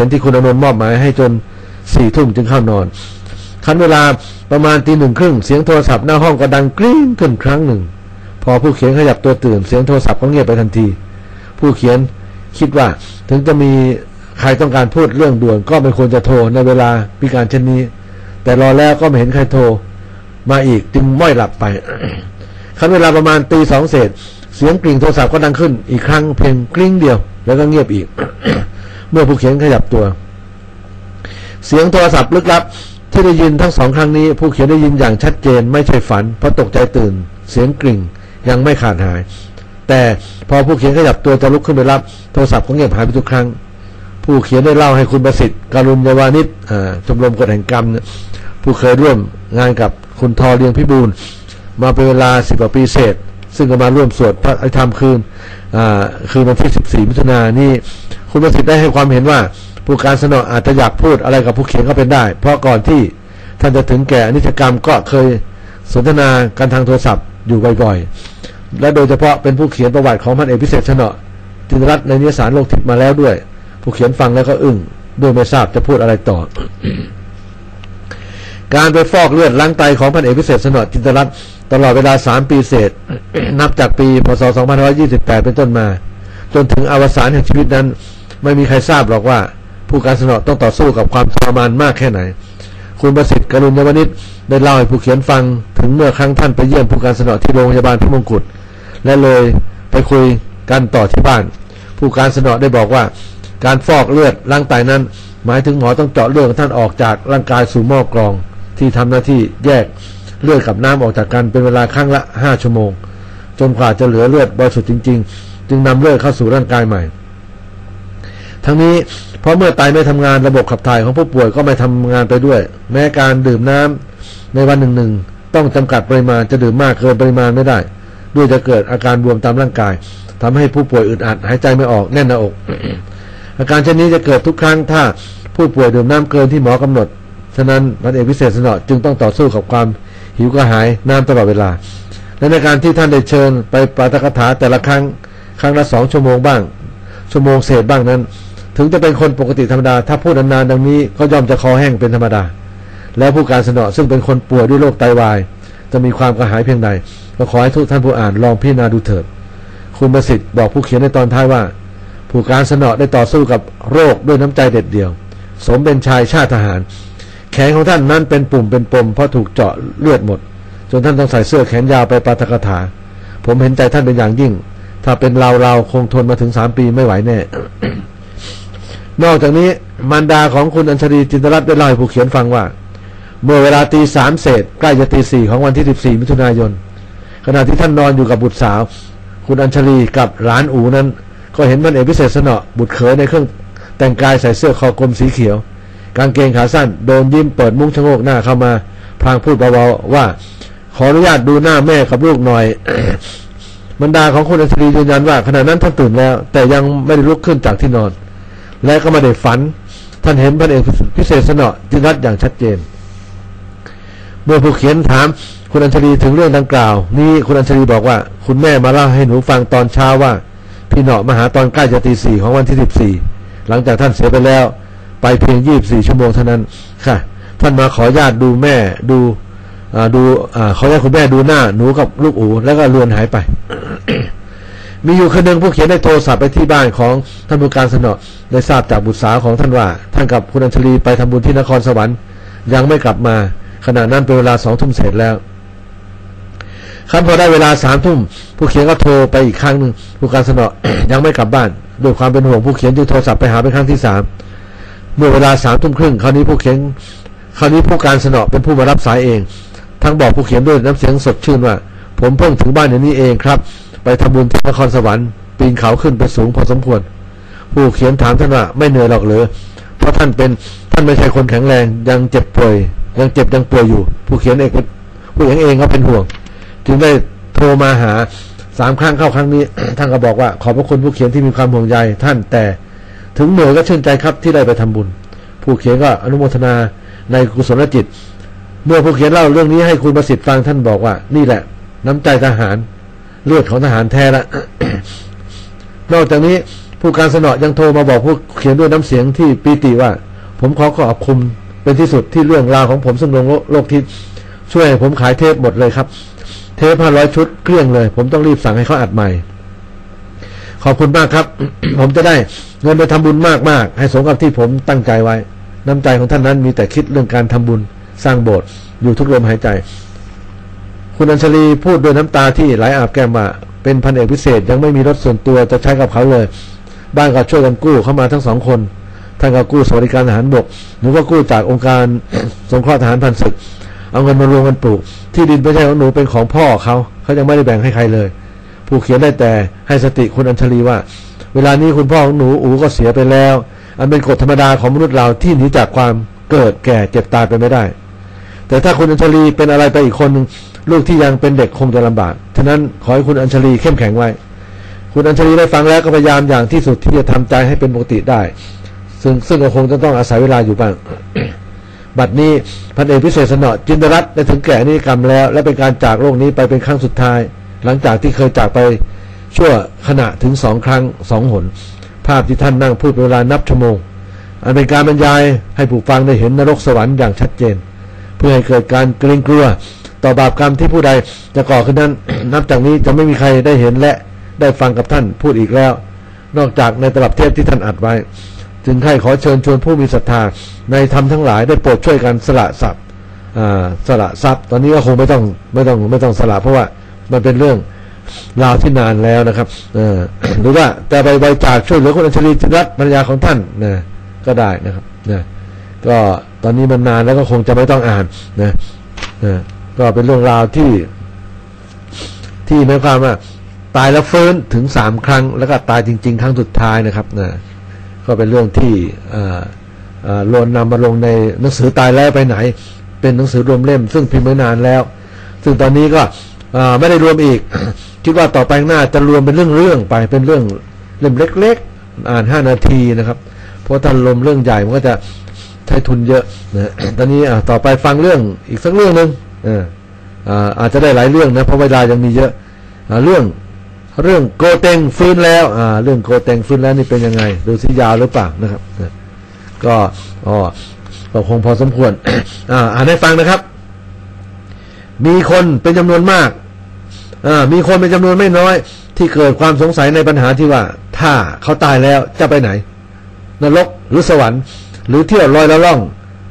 ขียนที่คุณอนนท์มอบหมายให้จนสี่ทุ่มจึงเข้านอน คันเวลาประมาณตีหนึ่งครึ่งเสียงโทรศัพท์หน้าห้องก็ดังกริ้งขึ้นครั้งหนึ่ง พอผู้เขียนขยับตัวตื่นเสียงโทรศัพท์ก็เงียบไปทันที ผู้เขียนคิดว่าถึงจะมีใครต้องการพูดเรื่องด่วนก็ไม่ควรจะโทรในเวลาพิการเช่นนี้ แต่รอแล้วก็ไม่เห็นใครโทรมาอีกจึงม้อยหลับไปคันเวลาประมาณตีสองเศษ เสียงกริ่งโทรศัพท์ก็ดังขึ้น อีกครั้งเพียงกริ้งเดียว แล้วก็เงียบอีก เมื่อผู้เขียนขยับตัว เสียงโทรศัพท์ลึกลับ ที่ได้ยินทั้งสองครั้งนี้ ผู้เขียนได้ยินอย่างชัดเจน ไม่ใช่ฝัน เพราะตกใจตื่น เสียงกริ่งยังไม่ขาดหาย แต่พอผู้เขียนขยับตัวจะลุกขึ้นไปรับ โทรศัพท์ก็เงียบหายไปทุกครั้ง ผู้เขียนได้เล่าให้คุณประสิทธิ์การุณยวานิชชมรมกฎแห่งกรรม ผู้เคยร่วมงานกับคุณทอเลียงพิบูลมาเป็นเวลาสิบกว่าปีเศษ ซึ่งก็มาร่วมสวดพระอภิธรรมคืนคืนวันที่ 14 มิถุนายนนี่คุณประสิทธิ์ได้ให้ความเห็นว่า ผู้การสนออาจจะอยากพูดอะไรกับผู้เขียนก็เป็นได้ เพราะก่อนที่ท่านจะถึงแก่อนิจกรรมก็เคยสนทนากันทางโทรศัพท์อยู่บ่อยๆ และโดยเฉพาะเป็นผู้เขียนประวัติของพันเอกพิเศษชนอจินรัตนในนิสารโลกทิพย์มาแล้วด้วย ผู้เขียนฟังแล้วก็อึ้งด้วยไม่ทราบจะพูดอะไรต่อ การไปฟอกเลือดล้างไตของพันเอกพิเศษสนอจินตรัตน์ตลอดเวลา 3 ปีเศษ นับจากปีพศ2528 เป็นต้นมา จนถึงอวสานแห่งชีวิตนั้น ไม่มีใครทราบหรอกว่า ผู้การสนอต้องต่อสู้กับความทรมานมากแค่ไหน คุณประสิทธิ์กรุณยวนิชได้เล่าให้ผู้เขียนฟังถึงเมื่อครั้งท่านไปเยี่ยมผู้การสนอที่โรงพยาบาลพระมงกุฎและเลยไปคุยกันต่อที่บ้าน ผู้การสนอได้บอกว่า การฟอกเลือดร่างไตนั้น หมายถึงหมอต้องเจาะเลือดของท่านออกจากร่างกายสู่หม้อกรอง ที่ทำหน้าที่แยกเลือดกับน้ำออกจากกันเป็นเวลาครั้งละห้าชั่วโมง จนกว่าจะเหลือเลือดบริสุทธิ์จริง ๆ จึงนำเลือดเข้าสู่ร่างกายใหม่ ทั้งนี้เพราะเมื่อไตไม่ทำงานระบบขับถ่ายของผู้ป่วยก็ไม่ทำงานไปด้วย แม้การดื่มน้ำในวันหนึ่งหนึ่งต้องจำกัดปริมาณจะดื่มมากเกินปริมาณไม่ได้ ด้วยจะเกิดอาการบวมตามร่างกายทำให้ผู้ป่วยอึดอัดหายใจไม่ออกแน่นหน้าอก อาการเช่นนี้จะเกิดทุกครั้งถ้าผู้ป่วยดื่มน้ำเกินที่หมอกำหนด ฉะนั้นพันเอกพิเศษสนอจึงต้องต่อสู้กับความหิวกระหายน้ำตลอดเวลา และในการที่ท่านได้เชิญไปปาฐกถาแต่ละครั้งครั้งละสองชั่วโมงบ้าง ชั่วโมงเศษบ้างนั้น ถึงจะเป็นคนปกติธรรมดา ถ้าพูดนานๆดังนี้ก็ย่อมจะคอแห้งเป็นธรรมดา แล้วผู้การสนอซึ่งเป็นคนป่วยด้วยโรคไตวาย จะมีความกระหายเพียงใดก็ขอให้ทุกท่านผู้อ่านลองพิจารณาดูเถิด คุณประสิทธิ์บอกผู้เขียนในตอนท้ายว่า ผู้การสนอได้ต่อสู้กับโรคด้วยน้ำใจเด็ดเดี่ยว สมเป็นชายชาติทหาร ขนของท่านนั้นเป็นปุ่มเป็นปมเพราะถูกเจาะเลือดหมด จนท่านต้องใส่เสื้อแขนยาวไปปาฐกถา ผมเห็นใจท่านเป็นอย่างยิ่ง ถ้าเป็นเราเราคงทนมาถึงสามปีไม่ไหวแน่ นอกจากนี้มารดาของคุณอัญชลีจินตรัตน์ได้เล่าให้ผู้เขียนฟังว่า เมื่อเวลาตีสามเศษใกล้จะตีสี่ของวันที่สิบสี่มิถุนายน ขณะที่ท่านนอนอยู่กับบุตรสาว คุณอัญชลีกับหลานอูนั้น ก็เห็นมันเอกพิเศษสนอบุตรเขยในเครื่องแต่งกายใส่เสื้อคอกลมสีเขียว กางเกงขาสั้น โดนยิ้มเปิดมุ้งชะโงกหน้าเข้ามา พลางพูดเบาๆว่า ขออนุญาตดูหน้าแม่กับลูกหน่อยบรรดาของคุณอัญชลียืนยันว่าขณะนั้นท่านตื่นแล้ว แต่ยังไม่ได้ลุกขึ้นจากที่นอน และก็ไม่ได้ฝัน ท่านเห็นพันเอกพิเศษสนอจินรัตอย่างชัดเจน เมื่อผู้เขียนถามคุณอัญชลีถึงเรื่องดังกล่าว นี่คุณอัญชลีบอกว่า คุณแม่มาเล่าให้หนูฟังตอนเช้าว่า พี่เนาะมาหาตอนใกล้จะตีสี่ของวันที่สิบสี่หลังจากท่านเสียไปแล้ว ไปเพียงยี่บสี่ชั่วโมงเท่านั้นค่ะ ท่านมาขอญาตดูแม่ดูอ่าดูอ่าขอญาตคุณแม่ดูหน้าหนูกับลูกอูแล้วก็เลือนหายไป มีอยู่คนหนึ่งผู้เขียนได้โทรศัพท์ไปที่บ้านของท่านผู้การสนอได้ทราบจากบุตรสาวของท่านว่าท่านกับคุณอัญชลีไปทำบุญที่นครสวรรค์ ยังไม่กลับมาขณะนั้นเป็นเวลาสองทุ่มเศษแล้วครับพอได้เวลาสามทุ่มผู้เขียนก็โทรไปอีกครั้งหนึ่งผู้การสนอยังไม่กลับบ้านด้วยความเป็นห่วงผู้เขียนจึงโทรศัพท์ไปหาเป็นครั้งที่สาม เมื่อเวลาสามทุ่มครึ่งคราวนี้ผู้เขียนคราวนี้ผู้การสนอเป็นผู้มารับสายเอง ทั้งบอกผู้เขียนด้วยน้ำเสียงสดชื่นว่า ผมเพิ่งถึงบ้านอย่างนี้เองครับ ไปทำบุญที่นครสวรรค์ปีนเขาขึ้นไปสูงพอสมควร ผู้เขียนถามท่านว่าไม่เหนื่อยหรอกหรือเพราะท่านเป็นท่านไม่ใช่คนแข็งแรงยังเจ็บป่วย ยังเจ็บยังป่วยอยู่ ผู้เขียนเองผู้เขียนเองก็เป็นห่วง จึงได้โทรมาหาสามครั้งเข้าครั้งนี้ ท่านก็บอกว่าขอบพระคุณผู้เขียนที่มีความห่วงใยท่านแต่ ถึงเหนื่อยก็ชื่นใจครับที่ได้ไปทำบุญ ผู้เขียนก็อนุโมทนาในกุศลจิต เมื่อผู้เขียนเล่าเรื่องนี้ให้คุณประสิทธิ์ฟังท่านบอกว่า นี่แหละ น้ำใจทหาร เลือดของทหารแท้ละนอกจากนี้ผู้การสนอยังโทรมาบอกผู้เขียนด้วยน้ำเสียงที่ปีติว่า ผมขอขอบคุณเป็นที่สุดที่เรื่องราวของผมซึ่งลงโลกทิศช่วยผมขายเทปหมดเลยครับ เทปห้าร้อยชุดเกลี้ยงเลย ผมต้องรีบสั่งให้เขาอัดใหม่ ขอบคุณมากครับ ผมจะได้เงินไปทำบุญมากมากๆให้สมกับที่ผมตั้งใจไว้ น้ำใจของท่านนั้นมีแต่คิดเรื่องการทำบุญสร้างโบสถ์อยู่ทุกลมหายใจ คุณอัญชลีพูดด้วยน้ำตาที่ไหลอาบแก้มว่าเป็นพันเอกพิเศษยังไม่มีรถส่วนตัวจะใช้กับเขาเลย บ้านก็ช่วยกันกู้เข้ามาทั้งสองคนท่านก็กู้สวัสดิการทหารบกหนูก็กู้จากองค์การสงเคราะห์ทหารพันศึก เอาเงินมารวมกันปลูก ที่ดินไม่ใช่ของหนูเป็นของพ่อเขาเขายังไม่ได้แบ่งให้ใครเลย ผู้เขียนได้แต่ให้สติคุณอัญชลีว่า เวลานี้คุณพ่อของหนูอูก็เสียไปแล้ว อันเป็นกฎธรรมดาของมนุษย์เราที่หนีจากความเกิดแก่เจ็บตายไปไม่ได้ แต่ถ้าคุณอัญชลีเป็นอะไรไปอีกคนลูกที่ยังเป็นเด็กคงจะลำบากฉะนั้นขอให้คุณอัญชลีเข้มแข็งไว้ คุณอัญชลีได้ฟังแล้วก็พยายามอย่างที่สุดที่จะทำใจให้เป็นปกติได้ ซึ่งซึ่งก็คงจะต้องอาศัยเวลาอยู่บ้างบัดนี้พันเอกพิเศษสนอจินตรัตน์ได้ถึงแก่นิกรรมแล้ว และเป็นการจากโลกนี้ไปเป็นครั้งสุดท้าย หลังจากที่เคยจากไปชั่วขณะถึงสองครั้งสองหน ภาพที่ท่านนั่งพูดเป็นเวลานับชั่วโมง อันเป็นการบรรยายให้ผู้ฟังได้เห็นนรกสวรรค์อย่างชัดเจน เพื่อให้เกิดการเกรงกลัว ต่อบาปกรรมที่ผู้ใดจะก่อขึ้นนั้น นับจากนี้จะไม่มีใครได้เห็นและได้ฟังกับท่านพูดอีกแล้ว นอกจากในตลับเทพที่ท่านอัดไว้ จึงให้ขอเชิญชวนผู้มีศรัทธาในธรรมทั้งหลายได้โปรดช่วยกันสละทรัพย์อ่าสละทรัพย์ ตอนนี้ก็คงไม่ต้องไม่ต้องไม่ต้องสละเพราะว่า มันเป็นเรื่องราวที่นานแล้วนะครับเออหรือว่าจะไปบริจาคช่วยเหลือคนอัญชลีจินรัตน์ภรรยาของท่านนะก็ได้นะครับนะก็ตอนนี้มันนานแล้วก็คงจะไม่ต้องอ่านนะนะก็เป็นเรื่องราวที่ ที่หมายความว่า ตายแล้วฟื้นถึงสามครั้ง แล้วก็ตายจริง ๆ ครั้งสุดท้ายนะครับนะก็เป็นเรื่องที่อ่าอ่าลวนนำมาลงในหนังสือตายแล้วไปไหน เป็นหนังสือรวมเล่ม ซึ่งพิมพ์ไว้นานแล้ว ซึ่งตอนนี้ก็ ไม่ได้รวมอีก คิดว่าต่อไปหน้าจะรวมเป็นเรื่องๆไปเป็นเรื่องเล่มเล็ก ๆ อ่านห้านาทีนะครับ เพราะถ้ารวมเรื่องใหญ่มันก็จะใช้ทุนเยอะนะตอนนี้อ่าต่อไปฟังเรื่องอีกสักเรื่องหนึ่งอ่าอาจจะได้หลายเรื่องนะเพราะเวลายังมีเยอะอ่าเรื่องเรื่องโกเตงฟื้นแล้วอ่าเรื่องโกเตงฟื้นแล้วนี่เป็นยังไงดูสิยาวหรือเปล่านะครับ ก็อ๋อก็คงพอสมควรอ่านให้ฟังนะครับ มีคนเป็นจำนวนมากอ่ามีคนเป็นจำนวนไม่น้อย ที่เกิดความสงสัยในปัญหาที่ว่า ถ้าเขาตายแล้วจะไปไหน นรกหรือสวรรค์ หรือเที่ยวลอยละล่อง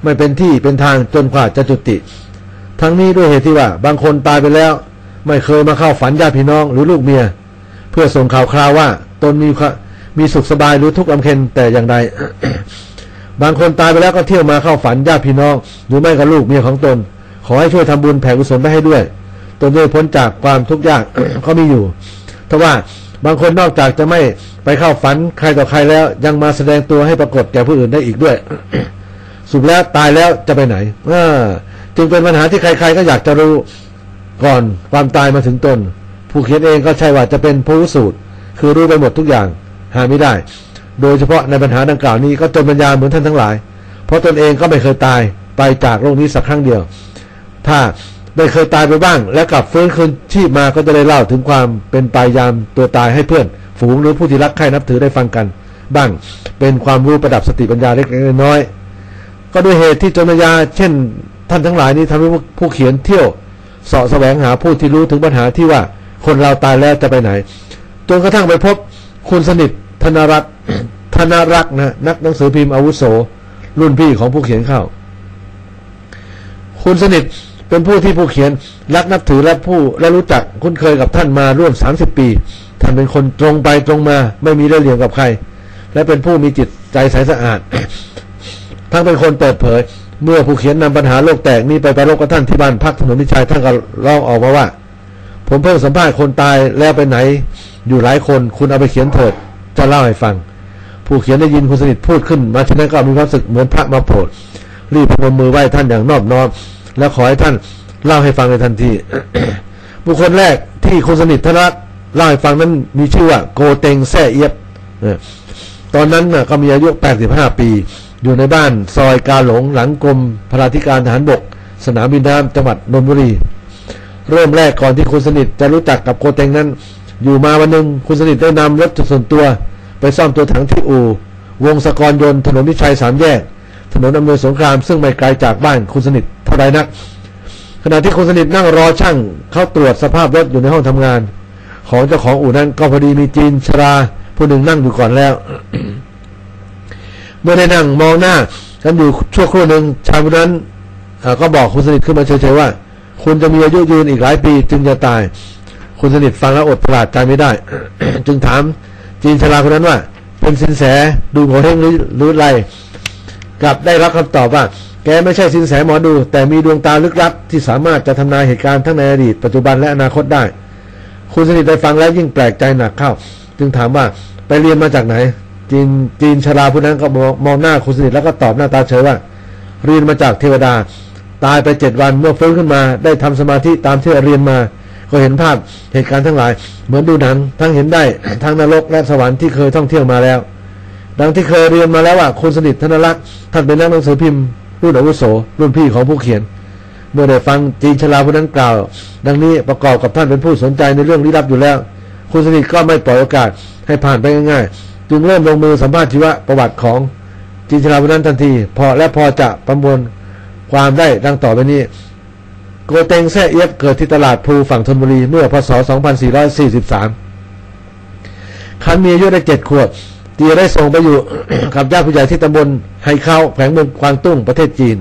ไม่เป็นที่เป็นทางจนกว่าจะจุติ ทั้งนี้ด้วยเหตุที่ว่า บางคนตายไปแล้ว ไม่เคยมาเข้าฝันญาติพี่น้องหรือลูกเมีย เพื่อส่งข่าวคราวว่า ตนมีความมีสุขสบายหรือทุกข์ลำเค็ญแต่อย่างใดบางคนตายไปแล้วก็เที่ยวมาเข้าฝันญาติพี่น้องหรือไม่ก็ลูกเมียของตน ขอให้ช่วยทำบุญแผ่กุศลไปให้ด้วย ตนจะพ้นจากความทุกข์ยากก็มีอยู่ทว่าบางคนนอกจากจะไม่ไปเข้าฝันใครต่อใครแล้ว ยังมาแสดงตัวให้ปรากฏแก่ผู้อื่นได้อีกด้วย สุดแล้วตายแล้วจะไปไหนอจึงเป็นปัญหาที่ใคร ๆ ก็อยากจะรู้ก่อนความตายมาถึงตน ผู้เขียนเองก็ใช่ว่าจะเป็นผู้รู้สูตร คือรู้ไปหมดทุกอย่าง หาไม่ได้ โดยเฉพาะในปัญหาดังกล่าวนี้ก็จนปัญญาเหมือนท่านทั้งหลาย เพราะตนเองก็ไม่เคยตายไปจากโลกนี้สักครั้งเดียว ถ้าได้เคยตายไปบ้าง แล้วกลับฟื้นคืนชีพมาก็จะได้เล่าถึงความเป็นตายยามตัวตายให้เพื่อน ฝูงหรือผู้ที่รักใคร่นับถือได้ฟังกัน บ้างเป็นความรู้ประดับสติปัญญาเล็กน้อย ก็ด้วยเหตุที่จนปัญาเช่น ท่านทั้งหลายนี้ทำให้ผู้เขียนเที่ยวเสาะแสวงหาผู้ที่รู้ถึงปัญหาที่ว่าคนเราตายแล้วจะไปไหนจนกระทั่งไปพบคุณสนิทธนรัตน์ธนรักษ์นะนักหนังสือพิมพ์อาวุโส รุ่นพี่ของผู้เขียนเข้า คุณสนิท เป็นผู้ที่ผู้เขียนรักนับถือและผู้และรู้จักคุ้นเคยกับท่านมาร่วม 30 ปี ท่านเป็นคนตรงไปตรงมาไม่มีเรื่องเหลี่ยมกับใคร และเป็นผู้มีจิตใจใสสะอาด ทั้งเป็นคนเปิดเผย เมื่อผู้เขียนนำปัญหาโลกแตกนี้ไปประรบกับท่านที่บ้านพักถนนมิชัยท่านก็ร้องออกมาว่า ผมเพิ่งสัมภาษณ์คนตายแล้วไปไหน อยู่หลายคนคุณเอาไปเขียนเถิดจะเล่าให้ฟัง ผู้เขียนได้ยินคุณสนิทพูดขึ้น มาทีนั้นก็มีความรู้สึกเหมือนพระมาโปรดรีบพนมมือไหว้ท่านอย่างนอบน้อม แล้วขอให้ท่านเล่าให้ฟังในทันที บุคคลแรกที่คุณสนิทธนัทเล่าให้ฟังนั้นมีชื่อว่าโกเตงแซ่เอียบเออตอนนั้นก็มีอายุ 85 ปี อยู่ในบ้านซอยกาหลงหลังกรมพระราธิการทหารบก สนามบินน้ำจังหวัดนนทบุรี เริ่มแรกก่อนที่คุณสนิทจะรู้จักกับโกเตงนั้น อยู่มาวันหนึ่งคุณสนิทได้นำรถส่วนตัว ไปซ่อมตัวถังที่อู่วงสกรยนต์ถนนนิชัยสามแยก ถนนอำนวยสงครามซึ่งไม่ไกลจากบ้านคุณสนิทเท่าไรนัก ขณะที่คุณสนิทนั่งรอช่างเข้าตรวจสภาพรถอยู่ในห้องทำงาน ของเจ้าของอู่นั้นก็พอดีมีจีนชรา ผู้หนึ่งนั่งอยู่ก่อนแล้ว เมื่อได้นั่งมองหน้ากันอยู่ชั่วครู่หนึ่งชายคนนั้นก็บอกคุณสนิทขึ้นมาเฉยๆว่า คุณจะมีอายุยืนอีกหลายปี จึงจะตาย คุณสนิทฟังแล้วอดประหลาดใจไม่ได้ จึงถามจีนชราคนนั้นว่า เป็นสินแสดูโหเฮงหรือหรือไร กลับได้รับคำตอบว่า แกไม่ใช่สินแสหมอดู แต่มีดวงตาลึกลับที่สามารถจะทำนายเหตุการณ์ทั้งในอดีตปัจจุบันและอนาคตได้ คุณสนิทได้ฟังแล้วยิ่งแปลกใจหนักเข้า จึงถามว่าไปเรียนมาจากไหน จีนจีนชราผู้นั้นก็มองมองหน้าคุณสนิทแล้วก็ตอบหน้าตาเฉยว่า เรียนมาจากเทวดา ตายไปเจ็ดวันเมื่อฟื้นขึ้นมา ได้ทำสมาธิตามที่เรียนมาก็เห็นภาพเหตุการณ์ทั้งหลาย เหมือนดูหนัง ทั้งเห็นได้ทั้งนรกและสวรรค์ที่เคยท่องเที่ยวมาแล้ว ดังที่เคยเรียนมาแล้วว่าคุณสนิทธนรักษ์ท่านเป็นนักหนังสือพิมพ์รุ่นอาวุโสรุ่นพี่ของผู้เขียน เมื่อได้ฟังจีนชลาผู้นั้นกล่าว ดังนี้ประกอบกับท่านเป็นผู้สนใจในเรื่องลี้ลับอยู่แล้ว คุณสนิทก็ไม่ปล่อยโอกาสให้ผ่านไปง่ายๆ จึงเริ่มลงมือสัมภาษณ์ชีวประวัติของจีนชลาผู้นั้นทันที พอและพอจะประมวลความได้ดังต่อไปนี้ โกเตงแซ่เอียบเกิดที่ตลาดพลูฝั่งธนบุรีเมื่อพศ 2443 คันมีอายุได้เจ็ดขวบ ตีได้ส่งไปอยู่กับญาติผู้ใหญ่ที่ตำบลไฮเข้าแขวงเมืองกวางตุ้งประเทศจีน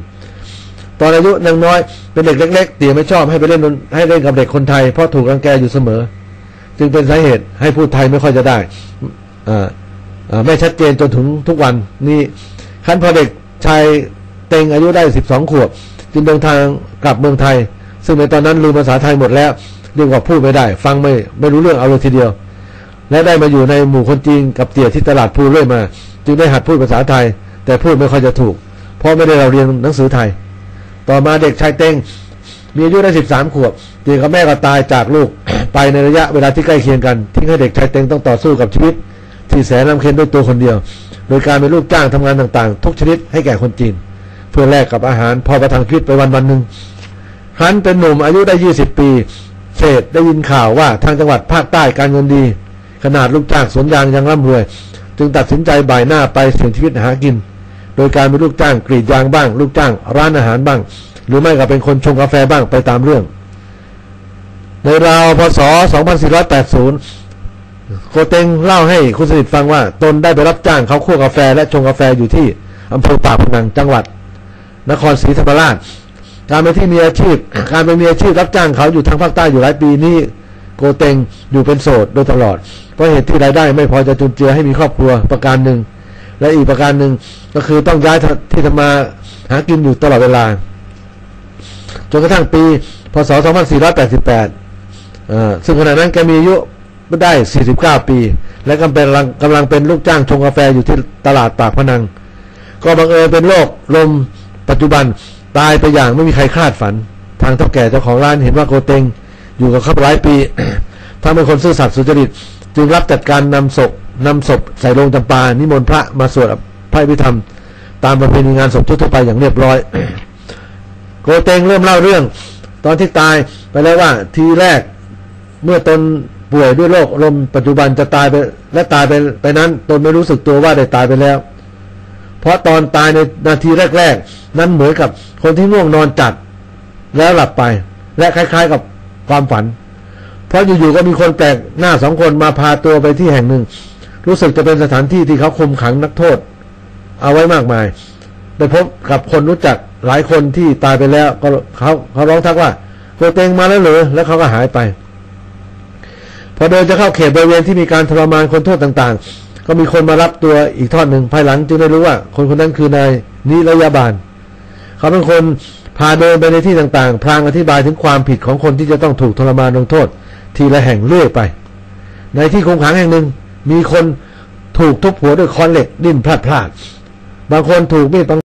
ตอนอายุนางน้อยเป็นเด็กเล็กๆเตียไม่ชอบให้ไปเล่นให้เล่นกับเด็กคนไทยเพราะถูกรังแกอยู่เสมอ จึงเป็นสาเหตุให้พูดไทยไม่ค่อยจะได้อ่าไม่ชัดเจนจนถึงทุกวันนี้ขั้นพอเด็กชายเต็งอายุได้12ขวบ จึงเดินทางกลับเมืองไทย ซึ่งในตอนนั้นลืมภาษาไทยหมดแล้วเรียกว่าพูดไม่ได้ ฟังไม่ไม่รู้เรื่องเอาเลยทีเดียว และได้มาอยู่ในหมู่คนจีนกับเตี่ยที่ตลาดพูเรื่อยมา จึงได้หัดพูดภาษาไทย แต่พูดไม่ค่อยจะถูก เพราะไม่ได้เราเรียนหนังสือไทย ต่อมาเด็กชายเต็งมีอายุได้13ขวบเตี่ยกับแม่ก็ตายจากลูกไปในระยะเวลาที่ใกล้เคียงกันทิ้งให้เด็กชายเต็งต้องต่อสู้กับชีวิต ที่แสนลำเค็ญด้วยตัวคนเดียว โดยการเป็นลูกจ้างทำงานต่างๆ ทุกชนิดให้แก่คนจีน เพื่อแลกกับอาหารพอประทังชีวิตไปวันวันหนึ่งครั้นเป็นหนุ่มอายุได้20ปีเศษได้ยินข่าวว่าทางจังหวัดภาคใต้การเงินดี ขนาดลูกจ้างสวนยางยังร่ำรวย จึงตัดสินใจบ่ายหน้าไปเสี่ยงชีวิตหากิน โดยการเป็นลูกจ้างกรีดยางบ้าง ลูกจ้างร้านอาหารบ้าง หรือไม่ก็เป็นคนชงกาแฟบ้างไปตามเรื่อง ในราวพศ 2480โกเต็งเล่าให้คุณสนิทฟังว่า ตนได้ไปรับจ้างเขาคั่วกาแฟและชงกาแฟอยู่ที่อำเภอปากพนังจังหวัด นครศรีธรรมราชการเป็นที่มีอาชีพ การเป็นมีอาชีพรับจ้างเขาอยู่ทางภาคใต้อยู่หลายปีนี้ โกเตงอยู่เป็นโสดโดยตลอด เพราะเหตุที่รายได้ไม่พอจะจุนเจือให้มีครอบครัวประการหนึ่ง และอีกประการหนึ่งก็คือต้องย้ายที่ทำมาหากินอยู่ตลอดเวลา จนกระทั่งปี พศ 2488 ซึ่งขณะนั้นแกมีอายุไม่ได้ 49 ปี และกำลังกำลังเป็นลูกจ้างชงกาแฟอยู่ที่ตลาดปากพนัง ก็บังเอิญเป็นโรคลมปัจจุบันตายไปอย่างไม่มีใครคาดฝัน ทางเท่าแก่เจ้าของร้านเห็นว่าโกเตง อยู่กับเขาหลายปีถ้าเป็นคนซื่อสัตย์สุจริต จึงรับจัดการนำศพนำศพใส่โลงจำปา นิมนต์พระมาสวดพระพิธรรม ตามประเพณีงานศพทั่วไปอย่างเรียบร้อยโกเตงเริ่มเล่าเรื่อง ตอนที่ตายไปแล้วว่าทีแรกเมื่อตนป่วยด้วยโรคลมปัจจุบันจะตายไปและตายไปไปนั้น ตนไม่รู้สึกตัวว่าได้ตายไปแล้ว เพราะตอนตายในนาทีแรก ๆ นั้นเหมือนกับคนที่ง่วงนอนจัด แล้วหลับไป และคล้าย ๆ กับ ความฝัน เพราะอยู่ๆก็มีคนแปลกหน้าสองคนมาพาตัวไปที่แห่งหนึ่ง รู้สึกจะเป็นสถานที่ที่เขาคุมขังนักโทษ เอาไว้มากมายได้พบกับคนรู้จักหลายคนที่ตายไปแล้ว ก็เขาเขาร้องทักว่าโกเตงมาแล้วเหรอแล้วเขาก็หายไป พอเดินจะเข้าเขตบริเวณที่มีการทรมานคนโทษต่างๆ ก็มีคนมารับตัวอีกทอดหนึ่งภายหลังจึงได้รู้ว่า คนคนนั้นคือนายนิรยาบาล เขาเป็นคน พาเดินไปในที่ต่างๆ พรางอธิบายถึงความผิดของคนที่จะต้องถูกทรมานลงโทษ ทีละแห่งเรื่อยไป ในที่คุมขังแห่งหนึ่ง มีคนถูกทุบหัวด้วยค้อนเหล็กดิ้นพลาดๆบางคนถูกมีด